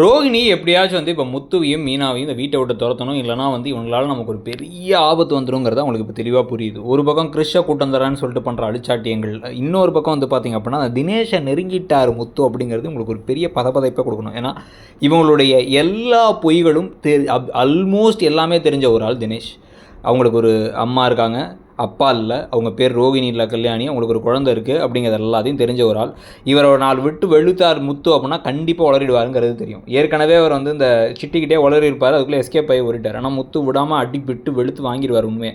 ரோகிணி எப்படியாச்சும் வந்து இப்போ முத்துவையும் மீனாவையும் இந்த வீட்டை விட்டு துரத்தணும். இல்லைனா வந்து இவங்களால நமக்கு ஒரு பெரிய ஆபத்து வந்துருங்கிறது அவங்களுக்கு இப்போ தெளிவாக புரியுது. ஒரு பக்கம் கிறிஷ கூட்டம் தரான்னு சொல்லிட்டு பண்ணுற அடிச்சாட்டியங்கள் இன்னொரு பக்கம் வந்து பார்த்திங்க அப்படின்னா அந்த தினேஷை நெருங்கிட்டார் முத்து அப்படிங்கிறது உங்களுக்கு ஒரு பெரிய பதப்பதைப்பை கொடுக்கணும். ஏன்னா இவங்களுடைய எல்லா பொய்களும் தெரி அல்மோஸ்ட் எல்லாமே தெரிஞ்ச ஒரு ஆள் தினேஷ். அவங்களுக்கு ஒரு அம்மா இருக்காங்க. அப்பா இல்லை அவங்க பேர் ரோகிணி இல்லை கல்யாணி அவங்களுக்கு ஒரு குழந்தை இருக்குது அப்படிங்கிறது எல்லாத்தையும் தெரிஞ்ச ஒரு ஆள். இவரோட நாள் விட்டு வெளுத்தார் முத்து அப்படின்னா கண்டிப்பாக உளறிடுவாருங்கிறது தெரியும். ஏற்கனவே அவர் வந்து இந்த சிட்டிக்கிட்டே உளறி இருப்பார் அதுக்குள்ளே எஸ்கேப் ஆகி ஓடிட்டார். ஆனால் முத்து விடாமல் அடி விட்டு வெளுத்து வாங்கிடுவார் உண்மையே.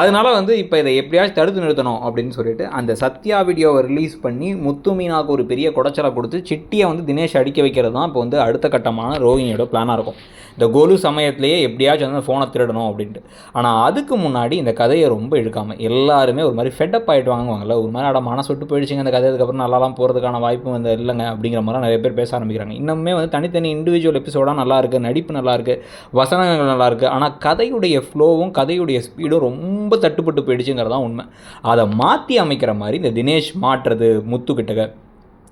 அதனால வந்து இப்போ இதை எப்படியாச்சும் தடுத்து நிறுத்தணும் அப்படின்னு சொல்லிட்டு அந்த சத்யா வீடியோவை ரிலீஸ் பண்ணி முத்து மீனாவுக்கு ஒரு பெரிய குடைச்சலை கொடுத்து சிட்டியை வந்து தினேஷ் அடிக்க வைக்கிறது தான் இப்போ வந்து அடுத்த கட்டமான ரோகிணியோட பிளானாக இருக்கும். இந்த கோலு சமயத்திலேயே எப்படியாச்சும் வந்து ஃபோனை திருடணும் அப்படின்ட்டு. ஆனால் அதுக்கு முன்னாடி இந்த கதையை ரொம்ப இழுக்காமல் எல்லாருமே ஒரு மாதிரி ஃபெட்டப் ஆகிட்டு வாங்குவாங்கல்ல. ஒரு மாதிரி அட மனசு விட்டு போயிடுச்சுங்க அந்த கதை அதுக்கப்புறம் நல்லாலாம் போகிறதுக்கான வாய்ப்பு வந்து இல்லைங்க அப்படிங்கிற மாதிரி நிறைய பேர் பேச ஆரம்பிக்கிறாங்க. இன்னுமே வந்து தனித்தனி இண்டிவிஜுவல் எபிசோடாக நல்லா இருக்குது நடிப்பு நல்லா இருக்குது வசனங்கள் நல்லா இருக்குது ஆனால் கதையுடைய ஃப்ளோவும் கதையுடைய ஸ்பீடும் ரொம்ப தட்டுப்பட்டு போயிடுச்சுங்கிறது தான் உண்மை. அதை மாற்றி அமைக்கிற மாதிரி இந்த தினேஷ் மாற்றுறது முத்துக்கிட்டக.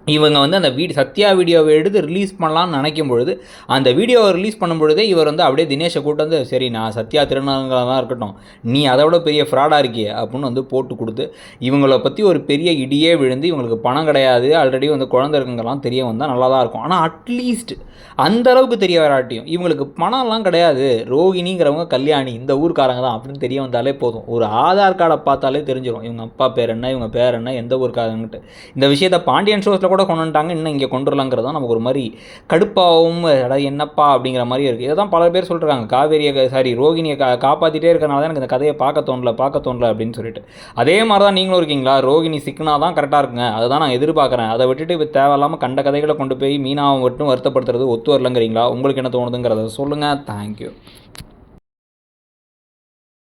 இவங்க வந்து அந்த வீடு சத்யா வீடியோவை எடுத்து ரிலீஸ் பண்ணலாம்னு நினைக்கும் பொழுது அந்த வீடியோவை ரிலீஸ் பண்ணும் பொழுதே இவர் வந்து அப்படியே தினேஷை கூட்டு வந்து சரி நான் சத்யா திருநங்களாக தான் இருக்கட்டும் நீ அதை விட பெரிய ஃப்ராடாக இருக்கியே அப்படின்னு வந்து போட்டு கொடுத்து இவங்கள பற்றி ஒரு பெரிய இடியே விழுந்து இவங்களுக்கு பணம் கிடையாது ஆல்ரெடி வந்து குழந்தை இருக்குங்கெல்லாம் தெரிய வந்தால் நல்லா தான் இருக்கும் ஆனால் அட்லீஸ்ட் அந்த அளவுக்கு தெரிய வராட்டியும் இவங்களுக்கு பணம்லாம் கிடையாது ரோகிணிங்கிறவங்க கல்யாணி இந்த ஊர்க்காரங்க தான் அப்படின்னு தெரிய வந்தாலே போதும். ஒரு ஆதார் கார்டை பார்த்தாலே தெரிஞ்சிடும் இவங்க அப்பா பேர் என்ன இவங்க பேர் என்ன எந்த ஊருக்காரங்கன்ட்டு. இந்த விஷயத்தை பாண்டியன் ஷோஸில் கூட கொண்டு வந்துட்டாங்க இன்னும் இங்கே கொண்டு வரலாங்கிறது தான் நமக்கு ஒரு மாதிரி கடுப்பாகவும் அதாவது என்னப்பா அப்படிங்கிற மாதிரி இருக்குது இதை தான் பல பேர் சொல்கிறாங்க காவேரியை சாரி ரோகிணியை கா காப்பாற்றிட்டே இருக்கனால தான் எனக்கு இந்த கதையை பார்க்க தோணல பார்க்க தோணல அப்படின்னு சொல்லிட்டு. அதே மாதிரி தான் நீங்களும் இருக்கீங்களா? ரோகிணி சிக்கினா தான் கரெக்டாக இருக்குங்க. அதை தான் நான் எதிர்பார்க்குறேன். அதை விட்டுட்டு இப்போ தேவையில்லாமல் கண்ட கதைகளை கொண்டு போய் மீனாவை மட்டும் வருத்தப்படுத்துறது ஒத்து வரலங்கிறீங்களா? உங்களுக்கு என்ன தோணுதுங்கிறத சொல்லுங்கள் தேங்க்யூ